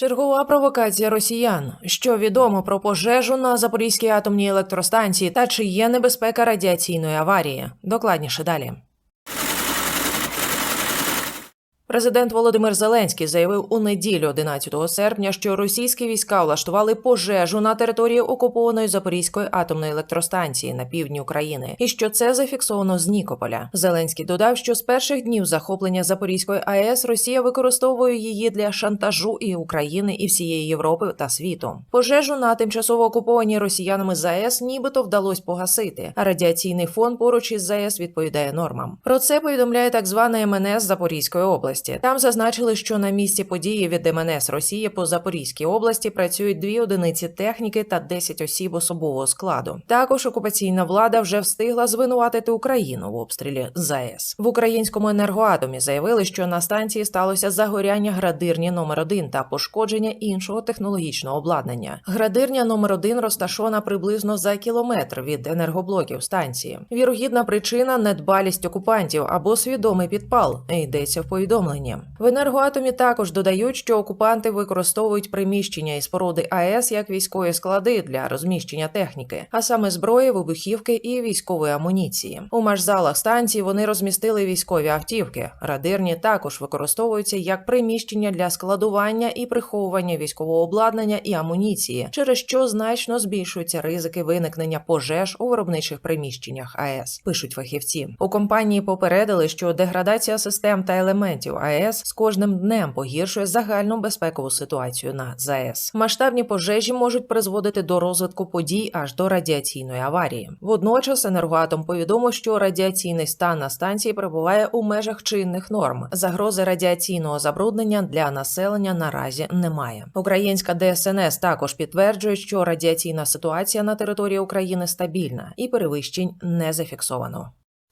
Чергова провокація росіян. Що відомо про пожежу на Запорізькій атомній електростанції та чи є небезпека радіаційної аварії? Докладніше далі. Президент Володимир Зеленський заявив у неділю 11 серпня, що російські війська влаштували пожежу на території окупованої Запорізької атомної електростанції на півдні України, і що це зафіксовано з Нікополя. Зеленський додав, що з перших днів захоплення Запорізької АЕС Росія використовує її для шантажу і України, і всієї Європи та світу. Пожежу на тимчасово окупованій росіянами ЗАЕС нібито вдалося погасити. А радіаційний фон поруч із ЗАЕС відповідає нормам. Про це повідомляє так звана МНС Запорізької області. Там зазначили, що на місці події від МНС Росії по Запорізькій області працюють дві одиниці техніки та 10 осіб особового складу. Також окупаційна влада вже встигла звинуватити Україну в обстрілі ЗАЕС. В українському енергоатомі заявили, що на станції сталося загоряння градирні номер 1 та пошкодження іншого технологічного обладнання. Градирня номер 1 розташована приблизно за кілометр від енергоблоків станції. Вірогідна причина недбалість окупантів або свідомий підпал. Йдеться в повідомленні. В енергоатомі також додають, що окупанти використовують приміщення і споруди АЕС як військові склади для розміщення техніки, а саме зброї, вибухівки і військової амуніції. У машзалах станції вони розмістили військові автівки. Радирні також використовуються як приміщення для складування і приховування військового обладнання і амуніції, через що значно збільшуються ризики виникнення пожеж у виробничих приміщеннях АЕС. Пишуть фахівці. У компанії попередили, що деградація систем та елементів АЕС з кожним днем погіршує загальну безпекову ситуацію на ЗАЕС. Масштабні пожежі можуть призводити до розвитку подій аж до радіаційної аварії. Водночас енергоатом повідомив, що радіаційний стан на станції перебуває у межах чинних норм. Загрози радіаційного забруднення для населення наразі немає. Українська ДСНС також підтверджує, що радіаційна ситуація на території України стабільна і перевищень не зафіксовано.